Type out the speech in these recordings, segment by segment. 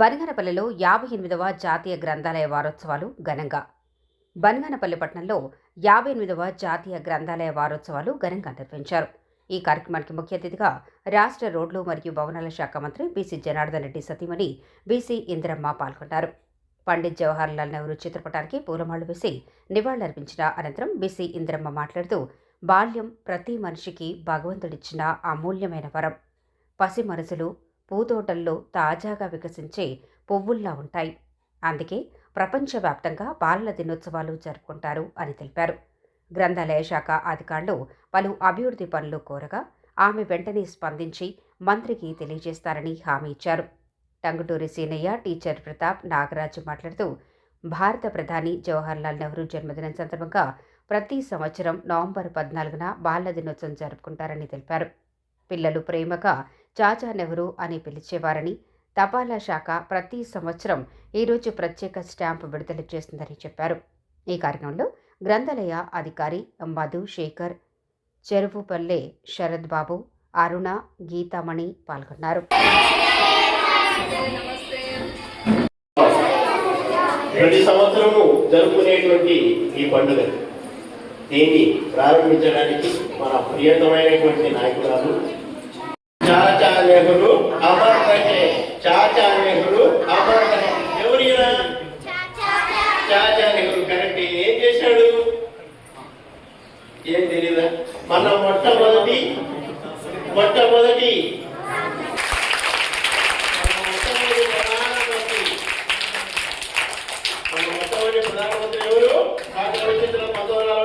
బనగనపల్లెలో యాభై ఎనిమిదవ జాతీయ గ్రంథాలయ వారోత్సవాలు ఘనంగా. బనగనపల్లి పట్టణంలో యాభై ఎనిమిదవ జాతీయ గ్రంథాలయ వారోత్సవాలు ఘనంగా నిర్వహించారు. ఈ కార్యక్రమానికి ముఖ్య అతిథిగా రాష్ట్ర రోడ్లు మరియు భవనాల శాఖ మంత్రి బీసీ జనార్దన్ రెడ్డి సతీమణి బీసీ ఇందిరమ్మ పాల్గొన్నారు. పండిత్ జవహర్లాల్ నెహ్రూ చిత్రపటానికి పూలమాళ్ళు వేసి నివాళులర్పించిన అనంతరం బీసీ ఇందిరమ్మ మాట్లాడుతూ బాల్యం ప్రతి మనిషికి భగవంతుడిచ్చిన అమూల్యమైన వరం. పసి మనసులు పూతోటల్లో తాజాగా వికసించే పువ్వుల్లా ఉంటాయి. అందుకే ప్రపంచవ్యాప్తంగా బాలల దినోత్సవాలు జరుపుకుంటారు అని తెలిపారు. గ్రంథాలయ శాఖ అధికారులు పలు అభివృద్ధి పనులు కోరగా ఆమె వెంటనే స్పందించి మంత్రికి తెలియజేస్తారని హామీ ఇచ్చారు. టంగుటూరి సీనయ్య టీచర్ ప్రతాప్ నాగరాజు మాట్లాడుతూ భారత ప్రధాని జవహర్లాల్ నెహ్రూ జన్మదినం సందర్భంగా ప్రతి సంవత్సరం నవంబర్ పద్నాలుగున బాలల దినోత్సవం జరుపుకుంటారని తెలిపారు. పిల్లలు ప్రేమగా చాచా నెహ్రూ అని పిలిచేవారని తపాలా శాఖ ప్రతి సంవత్సరం ఈరోజు ప్రత్యేక స్టాంపు విడుదల చేస్తుందని చెప్పారు. ఈ కార్యక్రమంలో గ్రంథాలయ అధికారి మధు శేఖర్ చెరువుపల్లె శరద్ బాబు అరుణ గీతామణి పాల్గొన్నారు. ప్రతి సంవత్సరము జరుపుకునేటువంటి ఈ పండుగ. దీన్ని ప్రారంభించడానికి మన ప్రియతమైనటువంటి నాయకురాలు చాచా నెహ్రూ అమర్ రహే చాచా నెహ్రూ అమర్ రహే ఎవరు ఈయన? చాచా నెహ్రూ కరెక్ట్. ఏం చేశాడు? ఏం తెలియదా మన మొట్టమొదటి మొట్టమొదటి. మన ప్రధానమంత్రి ఎవరు? డాక్టర్ రవిచంద్ర పంతొమ్మిది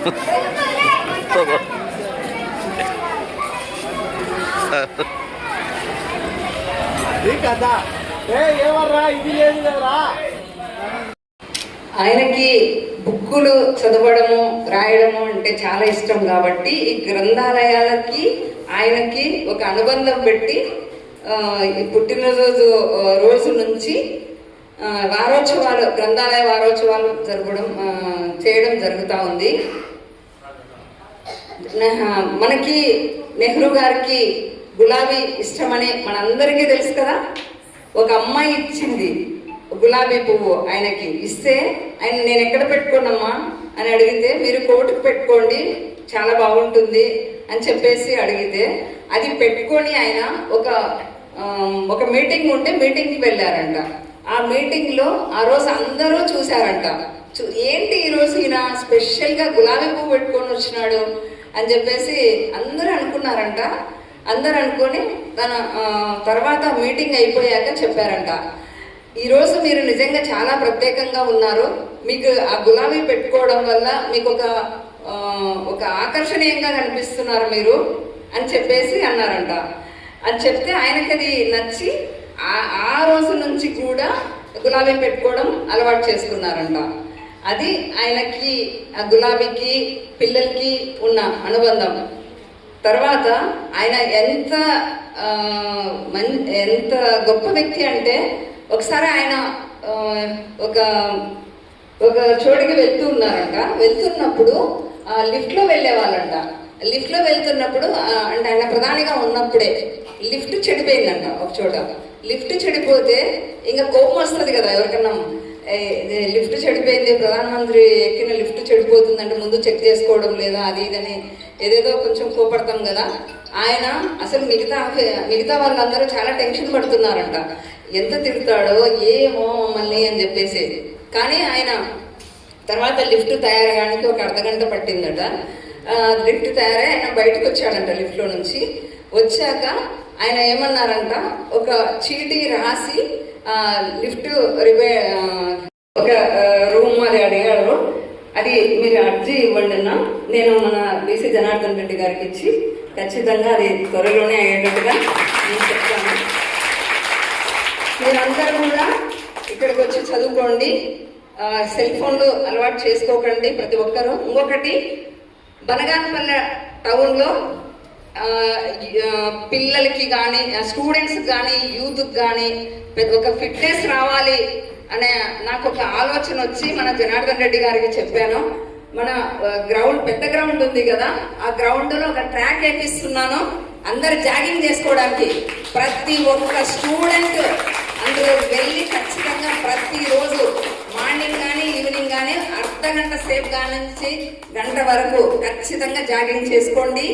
Todo. ఆయనకి బుక్కులు చదవడము రాయడము అంటే చాలా ఇష్టం కాబట్టి ఈ గ్రంథాలయాలకి ఆయనకి ఒక అనుబంధం పెట్టి పుట్టినరోజు రోజు నుంచి వారోత్సవాలు గ్రంథాలయ వారోత్సవాలు జరపడం చేయడం జరుగుతూ ఉంది. మనకి నెహ్రూ గారికి గులాబీ ఇష్టమని మనందరికీ తెలుసు కదా? ఒక అమ్మాయి ఇచ్చింది గులాబీ పువ్వు ఆయనకి. ఇస్తే ఆయన నేను ఎక్కడ పెట్టుకోనమ్మా? అని అడిగితే మీరు కోటుకు పెట్టుకోండి చాలా బాగుంటుంది అని చెప్పేసి అడిగితే అది పెట్టుకొని ఆయన ఒక ఒక మీటింగ్ ఉంటే మీటింగ్కి వెళ్ళారంట. ఆ మీటింగ్లో ఆ రోజు అందరూ చూశారంట. చూ- ఏంటి ఈరోజు ఈయన స్పెషల్గా గులాబీ పువ్వు పెట్టుకొని వచ్చినాడు అని చెప్పేసి అందరూ అనుకున్నారంట. అందరూ అనుకొని తన తర్వాత మీటింగ్ అయిపోయాక చెప్పారంట. ఈరోజు మీరు నిజంగా చాలా ప్రత్యేకంగా ఉన్నారు. మీకు ఆ గులాబీ పెట్టుకోవడం వల్ల మీకు ఒక ఒక ఆకర్షణీయంగా కనిపిస్తున్నారు మీరు అని చెప్పేసి అన్నారంట. అని చెప్తే ఆయనకి అది నచ్చి ఆ ఆ రోజు నుంచి కూడా గులాబీ పెట్టుకోవడం అలవాటు చేసుకున్నారంట. అది ఆయనకి ఆ గులాబీకి పిల్లలకి ఉన్న అనుబంధం. తర్వాత ఆయన ఎంత మన్ ఎంత గొప్ప వ్యక్తి అంటే ఒకసారి ఆయన ఒక ఒక చోటికి వెళ్తూ ఉన్నారంట. వెళ్తున్నప్పుడు ఆ, లిఫ్ట్లో వెళ్ళే వాళ్ళంట లిఫ్ట్లో వెళ్తున్నప్పుడు అంటే ఆయన ప్రధానిగా ఉన్నప్పుడే లిఫ్ట్ చెడిపోయిందంట ఒక చోట. లిఫ్ట్ చెడిపోతే ఇంకా కోపం వస్తుంది కదా ఎవరికన్నా. లిఫ్ట్ చెడిపోయింది ప్రధానమంత్రి ఎక్కిన లిఫ్ట్ చెడిపోతుందంటే ముందు చెక్ చేసుకోవడం లేదా అది ఇదని ఏదేదో కొంచెం కోపడతాం కదా. ఆయన అసలు మిగతా మిగతా వాళ్ళందరూ చాలా టెన్షన్ పడుతున్నారంట. ఎంత తిరుగుతాడో ఏమో మమ్మల్ని అని చెప్పేసి. కానీ ఆయన తర్వాత లిఫ్ట్ తయారవడానికి ఒక అర్ధగంట పట్టిందట. లిఫ్ట్ తయారై ఆయన బయటకు వచ్చాడంట లిఫ్ట్లో నుంచి. వచ్చాక ఆయన ఏమన్నారంట ఒక చీటీ రాసి ఆ, లిఫ్ట్ రిపే ఒక రూమ్ అది అడిగాడు అది మీరు అర్జీ ఇవ్వండి నేను మన బీసీ జనార్దన్ రెడ్డి గారికి ఇచ్చి ఖచ్చితంగా అది త్వరలోనే అయ్యేటట్టుగా నేను చెప్తాను. మీరందరూ కూడా ఇక్కడికి వచ్చి చదువుకోండి. సెల్ ఫోన్లు అలవాటు చేసుకోకండి ప్రతి ఒక్కరూ. ఇంకొకటి బనగానపల్లె టౌన్లో పిల్లలకి కానీ స్టూడెంట్స్ కానీ యూత్కి కానీ ఒక ఫిట్నెస్ రావాలి అనే నాకు ఒక ఆలోచన వచ్చి మన జనార్దన్ రెడ్డి గారికి చెప్పాను. మన గ్రౌండ్ పెద్ద గ్రౌండ్ ఉంది కదా ఆ గ్రౌండ్లో ఒక ట్రాక్ వేపిస్తున్నాను. అందరు జాగింగ్ చేసుకోవడానికి ప్రతి ఒక్క స్టూడెంట్ అందులో వెళ్ళి ఖచ్చితంగా ప్రతిరోజు మార్నింగ్ కానీ ఈవినింగ్ కానీ అర్ధ గంట సేపు కానించి గంట వరకు ఖచ్చితంగా జాగింగ్ చేసుకోండి.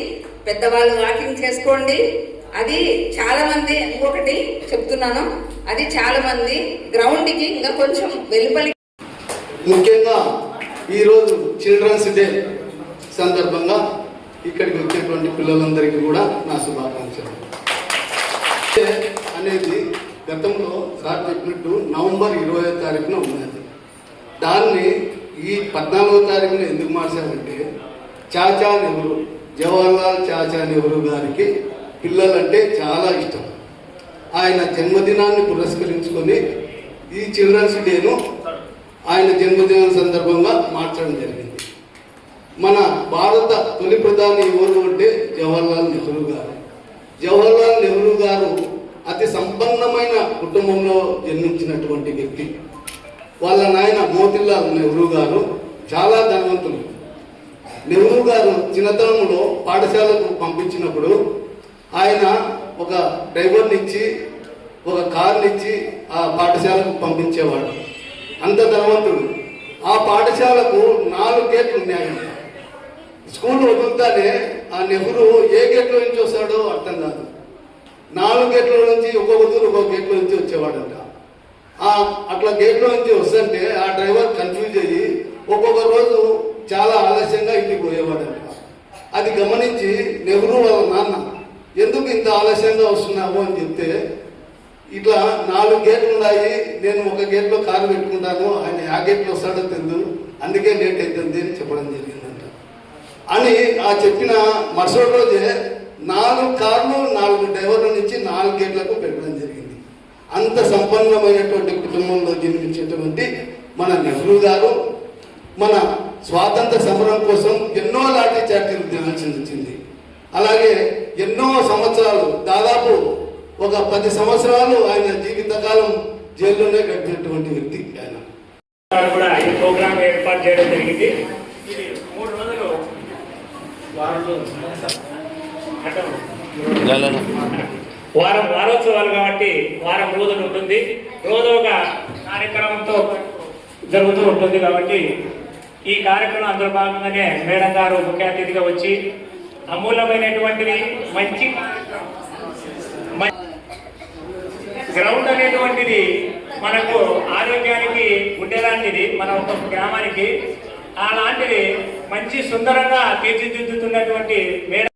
పెద్దవాళ్ళు వాకింగ్ చేసుకోండి. అది చాలా మంది ఇంకొకటి చెప్తున్నాను. అది చాలా మంది గ్రౌండ్కి ఇంకా కొంచెం వెలుపలి ముఖ్యంగా ఈరోజు చిల్డ్రన్స్ డే సందర్భంగా ఇక్కడికి వచ్చేటువంటి పిల్లలందరికీ కూడా నా శుభాకాంక్షలు. అనేది గతంలో సార్ చెప్పినట్టు నవంబర్ ఇరవై తారీఖున ఉన్నది. దాన్ని ఈ పద్నాలుగో తారీఖున ఎందుకు మార్చామంటే చాచా నెహ్రూ జవహర్లాల్ చాచా నెహ్రూ గారికి పిల్లలంటే చాలా ఇష్టం. ఆయన జన్మదినాన్ని పురస్కరించుకొని ఈ చిల్డ్రన్స్ డేను ఆయన జన్మదినం సందర్భంగా మార్చడం జరిగింది. మన భారత తొలి ప్రధాని ఎవరు అంటే జవహర్లాల్ నెహ్రూ గారు. జవహర్లాల్ నెహ్రూ గారు అతి సంపన్నమైన కుటుంబంలో జన్మించినటువంటి వ్యక్తి. వాళ్ళ నాయన మోతిలాల్ నెహ్రూ గారు చాలా ధనవంతులు. నెహ్రూ గారు చిన్నతనంలో పాఠశాలకు పంపించినప్పుడు ఆయన ఒక డ్రైవర్నిచ్చి ఒక కార్ని ఇచ్చి ఆ పాఠశాలకు పంపించేవాడు. అంత ధనవంతుడు. ఆ పాఠశాలకు నాలుగు గేట్లు ఉన్నాయి. స్కూల్ వదులుతానే ఆ నెహ్రూ ఏ గేట్లో నుంచి వస్తాడో అర్థం కాదు. నాలుగు గేట్ల నుంచి ఒక్కొక్క దూరం ఒక్కొక్క గేట్ల నుంచి వచ్చేవాడంట. అట్లా గేట్లో నుంచి వస్తుంటే ఆ డ్రైవర్ కన్ఫ్యూజ్ అయ్యి ఒక్కొక్క రోజు చాలా ఆలస్యంగా ఇంటికి పోయేవాడంట. అది గమనించి నెహ్రూ వాళ్ళ నాన్న ఎందుకు ఇంత ఆలస్యంగా వస్తున్నావు? అని చెప్తే ఇట్లా నాలుగు గేట్లు ఉన్నాయి నేను ఒక గేట్లో కారు పెట్టుకుంటాను ఆయన ఆ గేట్లో వస్తాడో తెలియదు అందుకే లేట్ అవుతుంది అని చెప్పడం జరిగిందంట. అని ఆ చెప్పిన మరుసటి రోజే నాలుగు కార్లు నాలుగు డ్రైవర్ల నుంచి నాలుగు గేట్లకు పెట్టడం జరిగింది. అంత సంపన్నమైనటువంటి కుటుంబంలో జన్మించేటువంటి మన నెహ్రూ గారు మన స్వాతంత్ర సమరం కోసం ఎన్నో లాఠీ చార్జీలు తినాల్సి వచ్చింది అలాగే ఎన్నో సంవత్సరాలు దాదాపు ఒక పది సంవత్సరాలు ఆయన జీవితకాలం జైల్లోనే గడిపినటువంటి వ్యక్తి ఆయన. కూడా ఈ ప్రోగ్రామ్ ఏర్పాటు చేయడం జరిగింది. మూడు రోజులు అటు వారం వారోత్సవాలు కాబట్టి వారం రోజులు ఉంటుంది. రోజు ఒక కార్యక్రమంతో జరుగుతూ ఉంటుంది కాబట్టి ఈ కార్యక్రమం అందులో భాగంగానే మేడం గారు ముఖ్య అతిథిగా వచ్చి అమూల్యమైనటువంటివి మంచి గ్రౌండ్ అనేటువంటిది మనకు ఆరోగ్యానికి ఉండేలాంటిది. మన ఒక గ్రామానికి అలాంటిది మంచి సుందరంగా తీర్చిదిద్దుతున్నటువంటి మేడం